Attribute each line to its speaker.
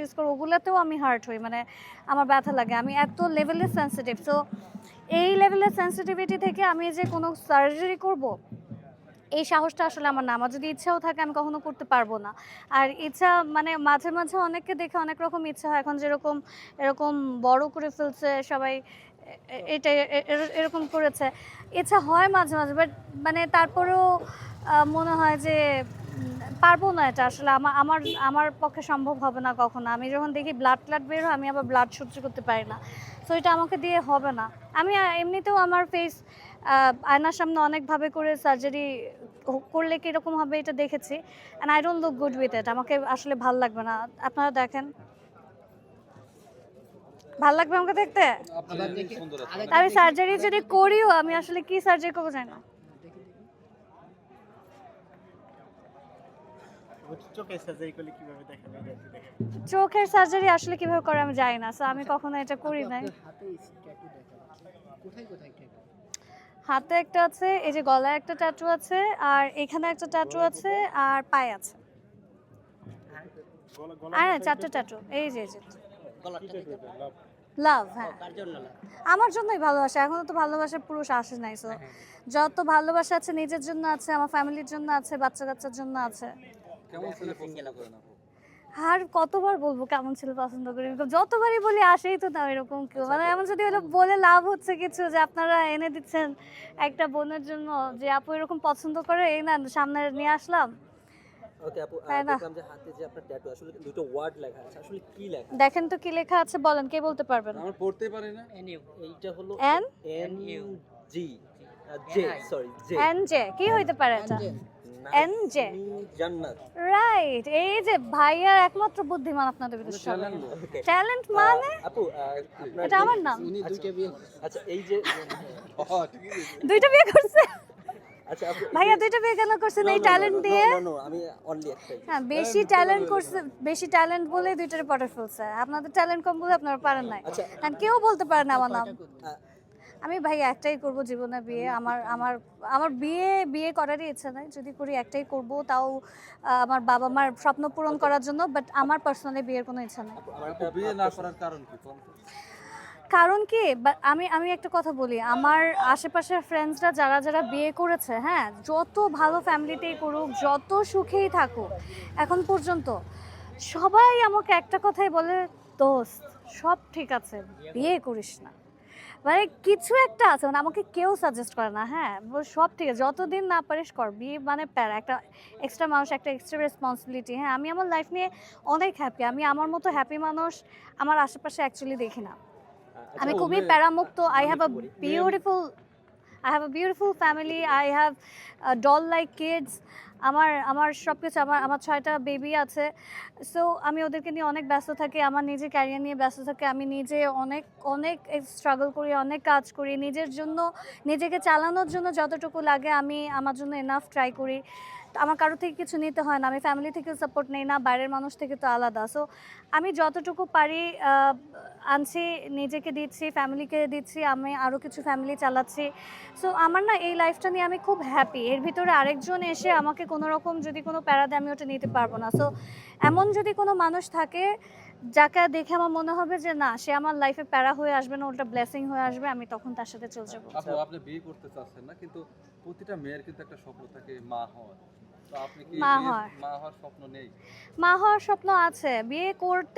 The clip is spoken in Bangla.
Speaker 1: ইউজ করি, ওগুলোতেও আমি হার্ট হই মানে আমার ব্যথা লাগে। আমি এত লেভেলে সেন্সিটিভ সো এই লেভেলের সেন্সিটিভিটি থেকে আমি যে কোনো সার্জারি করব, এই সাহসটা আসলে আমার না। আমার যদি ইচ্ছাও থাকে, আমি কখনো করতে পারব না। আর ইচ্ছা মানে মাঝে মাঝে অনেককে দেখে অনেক রকম ইচ্ছা হয়। এখন যেরকম, এরকম বড় করে ফেলছে সবাই এটা এরকম করেছে। ইচ্ছা হয় মাঝে মাঝে বাট মানে তারপরেও মনে হয় যে পারব না এটা আসলে আমার আমার আমার পক্ষে সম্ভব হবে না কখনো। আমি যখন দেখি ব্লাড ট্লাড বের হয় আমি আবার ব্লাড সহ্য করতে পারি না। তো এটা আমাকে দিয়ে হবে না। আমি এমনিতেও আমার ফেস আয়নার সামনে অনেকভাবে করে সার্জারি করলে কীরকম হবে এটা দেখেছি। And I don't look good with it আমাকে আসলে ভালো লাগবে না। আপনারা দেখেন। ভালো লাগবে আমাকে দেখতে? আমি সার্জারি যদি করিও আমি আসলে কি সার্জারি করব জানি না।
Speaker 2: সার্জারি করলে কীভাবে দেখাবে
Speaker 1: চোখের সার্জারি আসলে কীভাবে করে আমি জানি না সো আমি কখনো এটা করি নাই।
Speaker 3: হাতে ট্যাটু দেখা কোথায় কোথায় ট্যাটু
Speaker 1: হাতে একটা আছে এই যে গলায় একটা ট্যাটু আছে আর এখানে একটা ট্যাটু আছে আর পায়ে আছে।
Speaker 2: গলা
Speaker 1: আর চারটে ট্যাটু এই যে এই যে। লাভ হ্যাঁ।
Speaker 3: জন্য
Speaker 1: আমার জন্যই ভালোবাসা এখনও তো ভালোবাসার পুরুষ আসে নাই সো যত ভালোবাসা আছে নিজের জন্য আছে আমার ফ্যামিলির জন্য আছে বাচ্চা কাচ্চার জন্য আছে।
Speaker 4: কেমন ছেলে পছন্দ? করেন আপু?
Speaker 1: আর কতবার বলব কেমন ছিল পছন্দ করি? যতবারই বলি আসেই তো না এরকম কেউ। মানে এমন যদি হলো বলে লাভ হচ্ছে কিছু যে আপনারা এনে দিচ্ছেন একটা বোনের জন্য যে আপু এরকম পছন্দ করে এই না সামনে নিয়ে আসলাম।
Speaker 5: ওকে আপু আহ,
Speaker 1: তাই না?
Speaker 5: দেখলাম যে হাতে যে আপনার ট্যাটু আসলে দুটো ওয়ার্ড লেখা আছে। আসলে কি লেখা
Speaker 1: দেখেন তো কি লেখা আছে বলেন কে বলতে পারবেন?
Speaker 4: আমরা পড়তে পারি না।
Speaker 3: এনিউ
Speaker 5: এইটা হলো
Speaker 1: N
Speaker 5: N U G J sorry J
Speaker 1: N J কি হইতে পারে এটা? এন জে
Speaker 5: জান্নাত
Speaker 1: রাইট এই যে ভাইয়ার একমাত্র বুদ্ধিমান আপনাদের ভিতরে ট্যালেন্ট মানে
Speaker 5: আপু
Speaker 1: এটা আমার নাম
Speaker 3: উনি দুইটা বিয়ে
Speaker 5: আচ্ছা এই যে
Speaker 4: ও ঠিক আছে
Speaker 1: দুইটা বিয়ে করছে
Speaker 5: আচ্ছা
Speaker 1: ভাইয়া দুইটা বিয়ে কেন করছেন এই ট্যালেন্ট দিয়ে
Speaker 5: নো নো আমি অনলি একটাই
Speaker 1: হ্যাঁ বেশি ট্যালেন্ট করছে বেশি ট্যালেন্ট বলে দুইটারে পটে ফেলছে আপনাদের ট্যালেন্ট কম বলে আপনারা পারেন নাই
Speaker 5: আচ্ছা।
Speaker 1: আর কেউ বলতে পারে না আমার নাম আমি ভাই একটাই করব জীবনে বিয়ে। আমার আমার আমার বিয়ে বিয়ে করারই ইচ্ছা নাই। যদি করি একটাই করব তাও আমার বাবা মার স্বপ্ন পূরণ করার জন্য বাট আমার পার্সোনালি বিয়ের কোনো ইচ্ছা নাই।
Speaker 5: একটা
Speaker 4: বিয়ে না করার কারণ কি?
Speaker 1: কারণ কি? আমি আমি একটা কথা বলি। আমার আশেপাশের ফ্রেন্ডসরা যারা যারা বিয়ে করেছে হ্যাঁ যত ভালো ফ্যামিলিতেই করুক যত সুখেই থাকুক এখন পর্যন্ত সবাই আমাকে একটা কথাই বলে দোস্ত সব ঠিক আছে বিয়ে করিস না। মানে কিছু একটা আছে মানে আমাকে কেউ সাজেস্ট করে না হ্যাঁ? সব ঠিক আছে যতদিন না পারিস কর বিয়ে মানে প্যারা একটা এক্সট্রা মানুষ একটা এক্সট্রা রেসপন্সিবিলিটি হ্যাঁ? আমি আমার লাইফ নিয়ে অনেক হ্যাপি আমি আমার মতো হ্যাপি মানুষ আমার আশেপাশে অ্যাকচুয়ালি দেখি না।
Speaker 5: আচ্ছা,
Speaker 1: আমি খুবই প্যারামুক্ত I have a beautiful I have a beautiful family I have doll like kids আমার আমার সব কিছু আমার আমার ছয়টা বেবি আছে। সো আমি ওদেরকে নিয়ে অনেক ব্যস্ত থাকি, আমার নিজে ক্যারিয়ার নিয়ে ব্যস্ত থাকি। আমি নিজে অনেক অনেক স্ট্রাগল করি, অনেক কাজ করি। নিজের জন্য, নিজেকে চালানোর জন্য যতটুকু লাগে, আমি আমার জন্য এনাফ ট্রাই করি। আমার কারও থেকে কিছু নিতে হয় না, আমি ফ্যামিলি থেকে সাপোর্ট নেই না, বাইরের মানুষ থেকে তো আলাদা। সো আমি যতটুকু পারি আনছি, নিজেকে দিচ্ছি ফ্যামিলিকে দিচ্ছি, আমি আরও কিছু ফ্যামিলি চালাচ্ছি। সো আমার না এই লাইফটা নিয়ে আমি খুব হ্যাপি এর ভিতরে আরেকজন এসে আমাকে কোনো রকম যদি কোনো প্যারা দেয় আমি ওটা নিতে পারব না। সো এমন যদি কোনো মানুষ থাকে যাকে দেখে আমার মনে হবে যে না সে আমার লাইফে প্যারা হয়ে আসবে না ওটা ব্লেসিং হয়ে আসবে আমি তখন তার সাথে চলে যাব।
Speaker 4: আপু আপনি বিয়ে করতে চাচ্ছেন না কিন্তু প্রতিটা মেয়ের কিন্তু একটা স্বপ্ন থাকে মা হওয়ার। তো আপনি কি
Speaker 1: মা হওয়ার।
Speaker 4: মা হওয়ার স্বপ্ন নেই?
Speaker 1: মা হওয়ার স্বপ্ন আছে। বিয়ে করতে